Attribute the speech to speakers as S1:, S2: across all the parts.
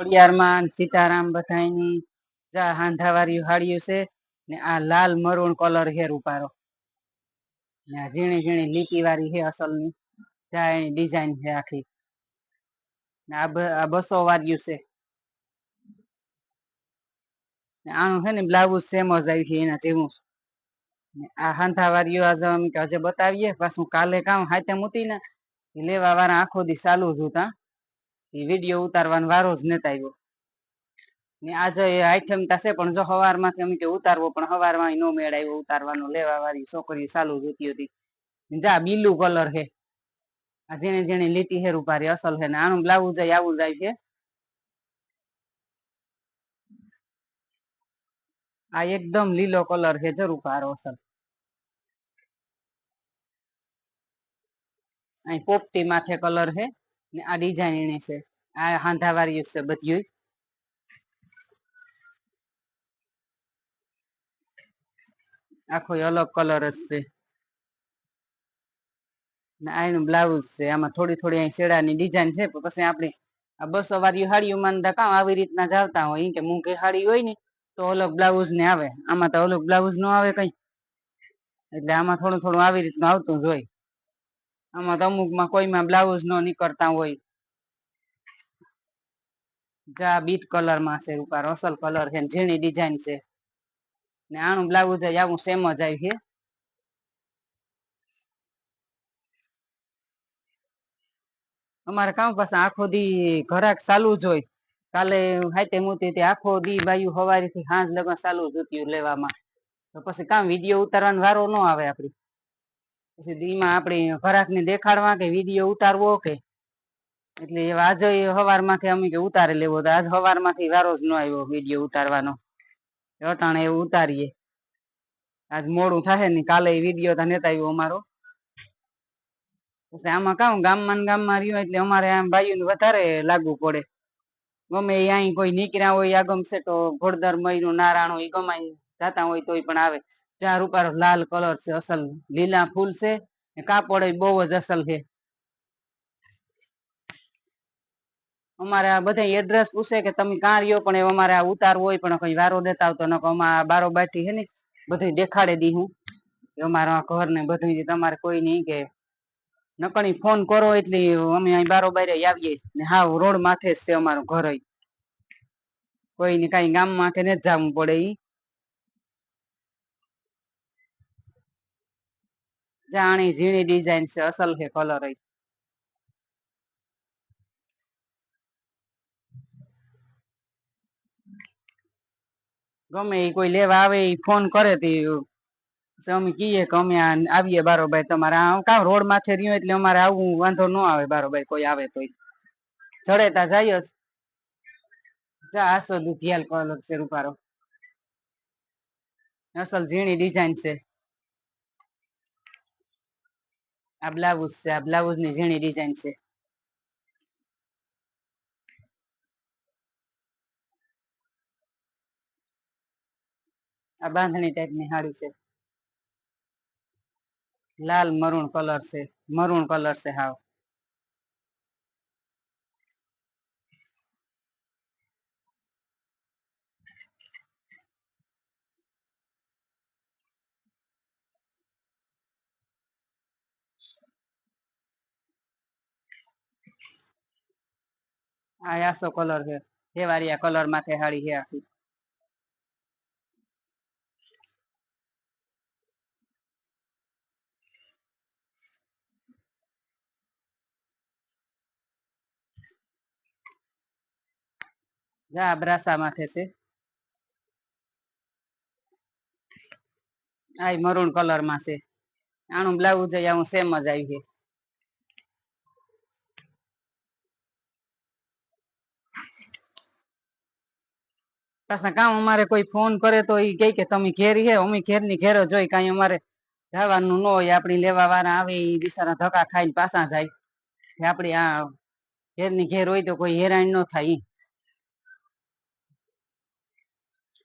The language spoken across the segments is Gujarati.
S1: ખોડિયારમાં સીતારામ બધાની જા હાંધાવાળી હાડીઓ છે ને આ લાલ મરૂણ કલર હે રૂપારો ને આ ઝીણી ઝીણી લીટી વાળી હે અસલની. જા એની ડિઝાઇન છે આખી. ને આ બસો વાળ્યું છે. ને આનું છે ને બ્લાઉઝ સેમ જ આવી છે એના જેવું. ને આ હાંધા વાળીઓ આજે અમે આજે બતાવીએ. પાછું કાલે કામ હાથે મૂતી ને લેવા વાળા આખો દી ચાલુ જ હતા. વીડિયો ઉતારવાનો વારો જ નતા આવ્યો. ને આજે આઈટમ થશે પણ જો હવારમાંથી અમે કે ઉતારવો, પણ હવારમાં નો મેળ આવ્યો, ઉતારવાનો લેવા વાળી છોકરીઓ ચાલુ જોતી હતી. જા, બીલુ કલર હે. આ જેને જેને લીટી હેર ઉપારી અસલ હે ને આનું બ્લાઉઝ આવું જાય છે. આ એકદમ લીલો કલર છે જરૂર પારો અસલ. અહીં પોપટી માથે કલર છે ને આ ડિઝાઇન એની છે. આ હાંધાવાળી છે બધી આખો અલગ કલર જ છે. ને આ બ્લાઉઝ છે. આમાં થોડી થોડી અહીં શેડાની ડિઝાઇન છે પછી આપણી આ બસો વાળી હાડીઓમાં ને કામ આવી રીતના જાવતા હોય કે મૂકે હાડી હોય ને, તો અલગ બ્લાઉઝ ને આવે. આમાં તો અલગ બ્લાઉઝ નો આવે કઈ. એટલે આમાં થોડું થોડું આવી રીતનું આવતું જ હોય. આમાં તો અમુકમાં કોઈમાં બ્લાઉઝ નો નીકળતા હોય. જા બીટ કલરમાં છે ઉપર અસલ કલર છે ઝીણી ડિઝાઇન છે. ને આનું બ્લાઉઝ આવું સેમ જ આવ્યું છે. અમારે કામ પાસે આખો દી ઘરાક ચાલુ જ હોય. કાલે હાઈતે મૂતી તે આખો દી બાયું હવારી થી સાંજ લગન ચાલુ જ હતું લેવામાં. તો પછી કામ વીડિયો ઉતારવાનો વારો ન આવે આપડી. પછી દીમાં આપણે ઘરાક ને દેખાડવા કે વીડિયો ઉતારવો કે? એટલે આજ સવારમાં અમે કે ઉતારી લેવો તો આજ સવારમાંથી વારો જ ન આવ્યો વીડિયો ઉતારવાનો. અટાણે એવું ઉતારીએ. આજ મોડું થાય ને કાલે વીડિયો તો નેતા આવ્યો અમારો. પછી આમાં કામ, ગામમાં ગામમાં રહ્યો એટલે અમારે આમ બાયું વધારે લાગુ પડે. ગમે અહીં કોઈ નીકળ્યા હોય, આગમ છે તો ઘોડદર મયનું નારાયણ હોય ગમાય જાતા હોય તોય પણ આવે. ચાર ઉપર લાલ કલર છે, અસલ લીલા ફૂલ છે, ને કાપડ બહુ જ અસલ છે. અમારે આ બધા એડ્રેસ પૂછે કે તમે કાં રહ્યો, પણ અમારે આ ઉતાર હોય, પણ કઈ વારો દેતા આવતો નકો અમારા બારો બાટી છે ને બધું દેખાડી દી હું. અમારા ઘર ને બધું તમારે કોઈ નહીં કે નકણી ફોન કરો એટલે અમે અહીં બારો બારે આવીએ ને હાવ રોડ માથે જ છે અમારું ઘર કોઈ ને કઈ ગામમાં કે જ જવું પડે ઈ. જાણી ઝીણી ડિઝાઇન છે, અસલ છે કલર ગમે એ કોઈ લેવા આવે એ ફોન કરે તે. અમે કહીએ કે અમે આવીએ બારોબાર તમારે કામ રોડ માથે રહ્યું એટલે અમારે આવું વાંધો ન આવે બારોબાર કોઈ આવે તોય જડેતા જાય જા. હાસો દુધિયાલ કલર છે રૂપારો અસલ ઝીણી ડિઝાઇન છે. આ બ્લાઉઝ છે, આ બ્લાઉઝની ઝીણી ડિઝાઇન છે. આ બાંધણી ટાઈપની સાડી છે. લાલ મરૂણ કલર છે, મરૂણ કલર છે હાવ. આ આસો કલર છે. હેવારિયા કલર માથે હાડી છે આખી. જા આ બ્રાસા માથે છે. આ મરૂન કલરમાં છે. આનું બ્લાઉઝ આવું સેમ જ આવી છે. પાછા કામ અમારે કોઈ ફોન કરે તો એ કહે કે તમે ઘેર હે, અમે ઘેરની ઘેર જ હોય, કાંઈ અમારે જવાનું ન હોય, આપણી લેવા વાળા આવે એ બિચારા ધક્કા ખાઈને પાછા જાય. આપણી આ ઘેરની ઘેર હોય તો કોઈ હેરાન ન થાય કઈ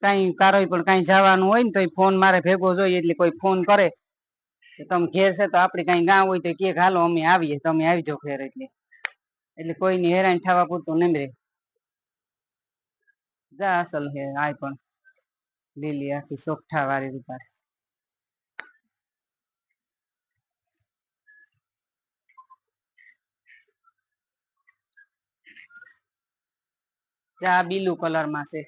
S1: કાંઈ કારોય પણ કઈ જવાનું હોય ને તો ફોન મારે ભેગો જોઈએ એટલે કોઈ ફોન કરે. તમે ઘેર છે તો આપણે કઈ ગામ હોય તો કે હાલો અમે આવીએ, તમે આવી જાઓ ઘેર એટલે. એટલે કોઈની હેરાન થવા પૂરતું નહીં રહે. જા અસલ હે, આય પણ. લીલી આખી સોખઠા વાળી રૂપારી જા, બીલું કલરમાં છે.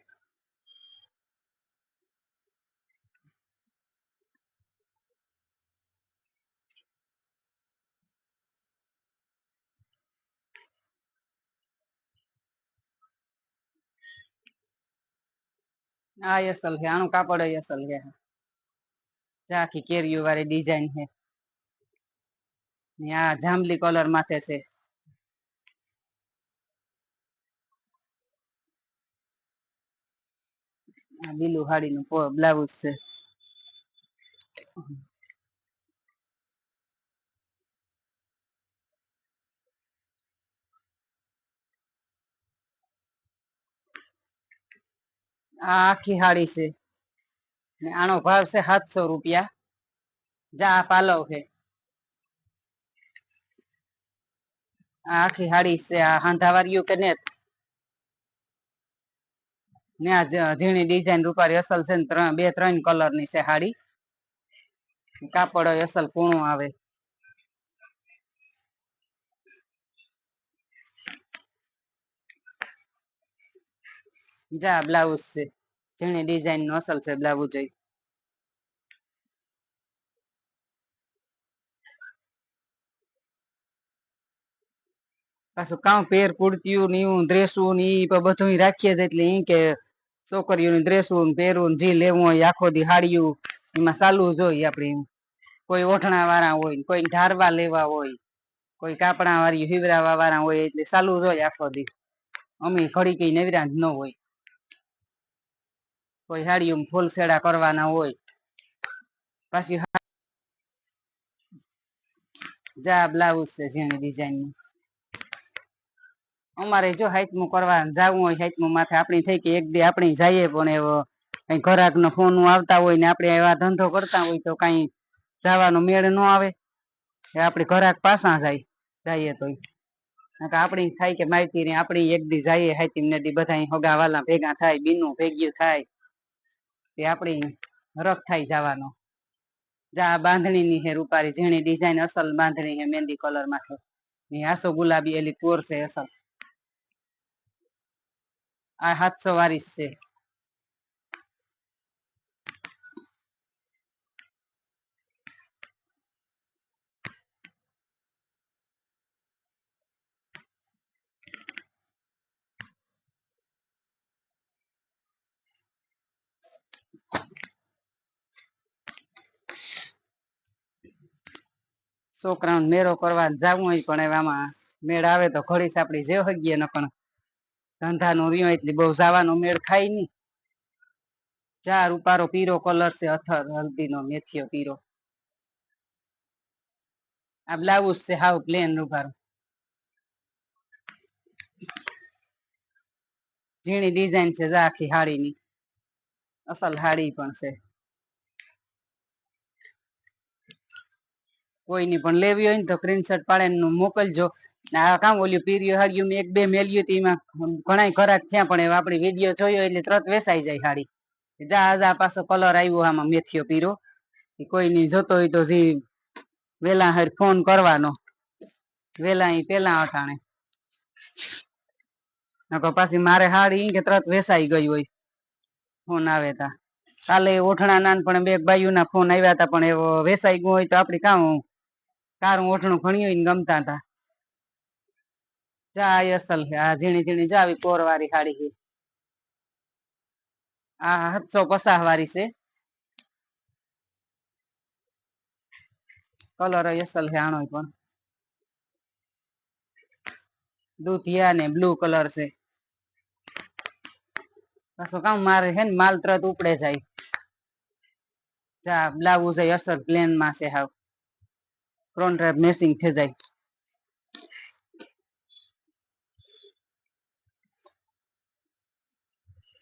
S1: આ ય અસલ છે આનું કાપડ ય અસલ છે જા આખી કેરીઓ વાળી ડિઝાઇન છે ને આ જાંબલી કલર માથે છે આ બીલું હાડી નું બ્લાઉઝ છે આ આખી હાડી છે. ને આનો ભાવ છે સાતસો રૂપિયા. જા, આ પાલવ છે. આ આખી હાડી છે, આ હાંધાવાળીયું કે નેત? ને આ ઝીણી ડિઝાઇન રૂપારી અસલ છે ને ત્રણ, બે, ત્રણ કલરની છે હાડી. કાપડ અસલ કૂણું આવે. જા, બ્લાઉઝ છે. ઝીણી ડિઝાઇન નો અસલ છે, બ્લાઉઝ જોઈ. પાછું કામ પેર કુર્તીયું ને એવું, ડ્રેસું ને એ બધું રાખીએ જ એટલે એ કે છોકરીઓની ડ્રેસું ને પહેરવું જે લેવું હોય આખો દી હાડિયું એમાં ચાલવું જોઈએ આપણે કોઈ ઓઠણા વાળા હોય કોઈ ઢારવા લેવા હોય, કોઈ કાપડા વાળી, હીવરાવા વાળા હોય એટલે ચાલવું જોઈએ આખો દી. અમે ઘડી કઈ નવરા ન હોય. કોઈ હાડિયું ફૂલસેડા કરવાના હોય. પાછી જા બ્લાઉઝ છે જેની ડિઝાઇન અમારે જો હાઈટમાં કરવા જવું હોય હાઈટમાં, માથે આપણી થઈ કે એક દી આપણી જઈએ પણ એવો કઈ ઘરાક નો ફોન આવતા હોય ને આપણે એવા ધંધો કરતા હોય તો કઈ જવાનો મેળ ન આવે. એ આપણે ઘરાક પાસા જાય જઈએ તો આપણી થાય કે માહિતી આપણી એક દી જઈએ હાઈતી ને બધા હગા વાલા ભેગા થાય, બીનું ભેગ્યું થાય. તે આપણી રખ થાય જવાનો. જા બાંધણીની હે રૂપારી ઝીણી ડિઝાઇન અસલ બાંધણી હે મહેંદી કલર માથે. ને આસો ગુલાબી એલી કોર છે અસલ. આ સાતસો વાળી છે. છોકરાઓને મેરો કરવા જવું હોય પણ હવે મેળ આવે તો ઘડીસ આપડી જે હગીએ ન પણ ધંધા નું રહ્યો એટલે બહુ જવાનો મેળ ખાય નહીં. ચાર ઉપારો પીરો, કલર છે, અથર હલ્દી નો મેથીયો પીરો. આ બ્લાઉઝ છે, હાવ પ્લેન રૂપારો ઝીણી ડિઝાઇન છે ઝાખી હાડીની. અસલ હાડી પણ છે. કોઈની પણ લેવી હોય ને તો સ્ક્રીનશોટ પાડીને મોકલજો. આ કામ ઓલ્યું પીરિયો હાડ્યું મેં એક બે મેલ્યું હતું એમાં ઘણા ખરાક થયા પણ હવે આપણી વીડિયો જોયો એટલે તરત વેસાઈ જાય સાડી જા જા પાછો કલર આવ્યો આમાં મેથીયો પીરો. કોઈ કોઈની જોતો હોય તો જી વેલા હાર ફોન કરવાનો. વેલા અહીં પેલા અઠાણે. પાછી મારે હાડી કે તરત વેસાઈ ગઈ હોય. ફોન આવે તા. કાલે ઓઠણા નાનપણે બે બાયુ ના ફોન આવ્યા હતા પણ એવો વેસાઈ ગયો હોય તો આપડે કામ કારું ઓઠણું ભણ્યું ગમતા હતા જા અસલ છે. ઝીણી ઝીણી જા આવી કોર વાળી હાડી છે. આ સાતસો પસાહ વાળી છે. કલર અસલ છે આનો પણ. દૂધિયા ને બ્લુ કલર છે. પાછું કામ મારે હે ને માલ તરત ઉપડે જાય. જા બ્લાઉઝ એ અસર પ્લેનમાં છે હાવ. ફ્રન્ટ રેપ મેસિંગ થઈ જાય.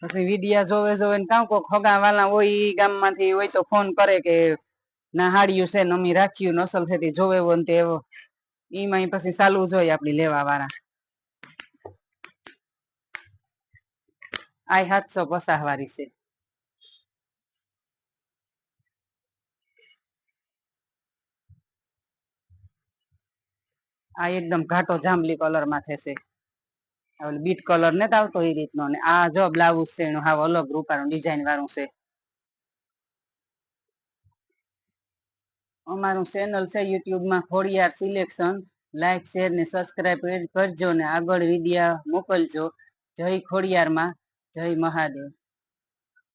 S1: પછી વિડિયા જોવે જોવે ને કાં કોક હગા વાલા હોય ઈ ગામમાંથી હોય તો ફોન કરે કે, ના, હાડિયું છે ને અમી રાખ્યું, નસલ થતી જોવે એવો ને તેવો ઈમાં પછી ચાલુ જ આપડી લેવા વાળા આ સાતસો પસાહ વાળી છે. આ એકદમ ઘાટો જાંબલી કલરમાં થશે બીટ કલર ને આવતો એ રીતનો ને આ જો બ્લાઉઝ છે, એનું હાવ અલગ રૂપાનું ડિઝાઇન વાળું છે. અમારું ચેનલ છે યુટ્યુબમાં ખોડિયાર સિલેક્શન. લાઈક, શેર ને સબસ્ક્રાઇબ કરજો ને આગળ વિડિયા મોકલજો. જય ખોડિયાર માં જય મહાદેવ.